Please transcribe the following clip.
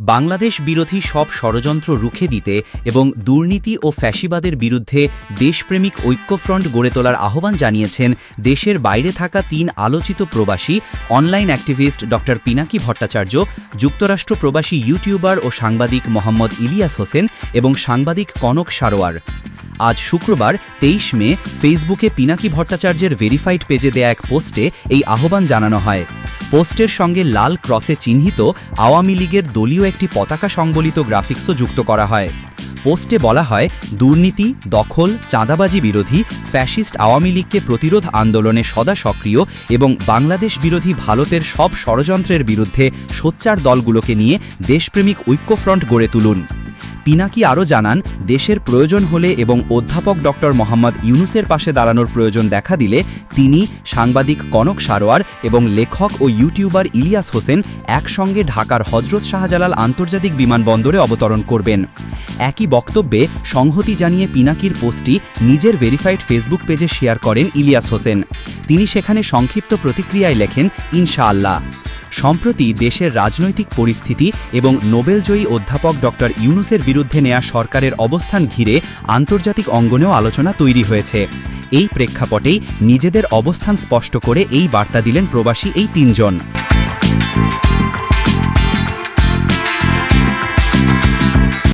বাংলাদেশ বিরোধী সব ষড়যন্ত্র রুখে দিতে এবং দুর্নীতি ও ফ্যাসিবাদের বিরুদ্ধে দেশপ্রেমিক ঐক্যফ্রন্ট গড়ে তোলার আহ্বান জানিয়েছেন দেশের বাইরে থাকা তিন আলোচিত প্রবাসী, অনলাইন অ্যাক্টিভিস্ট ড. পিনাকি ভট্টাচার্য, যুক্তরাষ্ট্র প্রবাসী ইউটিউবার ও সাংবাদিক মোহাম্মদ ইলিয়াস হোসেন এবং সাংবাদিক কনক সারোয়ার। আজ শুক্রবার, তেইশ মে, ফেসবুকে পিনাকি ভট্টাচার্যের ভেরিফাইড পেজে দেয়া এক পোস্টে এই আহ্বান জানানো হয়। পোস্টের সঙ্গে লাল ক্রসে চিহ্নিত আওয়ামী লীগের দলীয় একটি পতাকা সংবলিত গ্রাফিক্সও যুক্ত করা হয়। পোস্টে বলা হয়, দুর্নীতি, দখল, চাঁদাবাজি বিরোধী ফ্যাসিস্ট আওয়ামী লীগকে প্রতিরোধ আন্দোলনে সদা সক্রিয় এবং বাংলাদেশ বিরোধী ভারতের সব ষড়যন্ত্রের বিরুদ্ধে সোচ্চার দলগুলোকে নিয়ে দেশপ্রেমিক ঐক্যফ্রন্ট গড়ে তুলুন। পিনাকি আরও জানান, দেশের প্রয়োজন হলে এবং অধ্যাপক ডক্টর মোহাম্মদ ইউনুসের পাশে দাঁড়ানোর প্রয়োজন দেখা দিলে তিনি সাংবাদিক কনক সারোয়ার এবং লেখক ও ইউটিউবার ইলিয়াস হোসেন একসঙ্গে ঢাকার হজরত শাহজালাল আন্তর্জাতিক বিমানবন্দরে অবতরণ করবেন। একই বক্তব্যে সংহতি জানিয়ে পিনাকির পোস্টটি নিজের ভেরিফাইড ফেসবুক পেজে শেয়ার করেন ইলিয়াস হোসেন। তিনি সেখানে সংক্ষিপ্ত প্রতিক্রিয়ায় লেখেন, ইনশাআল্লাহ। সম্প্রতি দেশের রাজনৈতিক পরিস্থিতি এবং নোবেলজয়ী অধ্যাপক ডক্টর ইউনুসের বিরুদ্ধে নেয়া সরকারের অবস্থান ঘিরে আন্তর্জাতিক অঙ্গনেও আলোচনা তৈরি হয়েছে। এই প্রেক্ষাপটেই নিজেদের অবস্থান স্পষ্ট করে এই বার্তা দিলেন প্রবাসী এই তিনজন।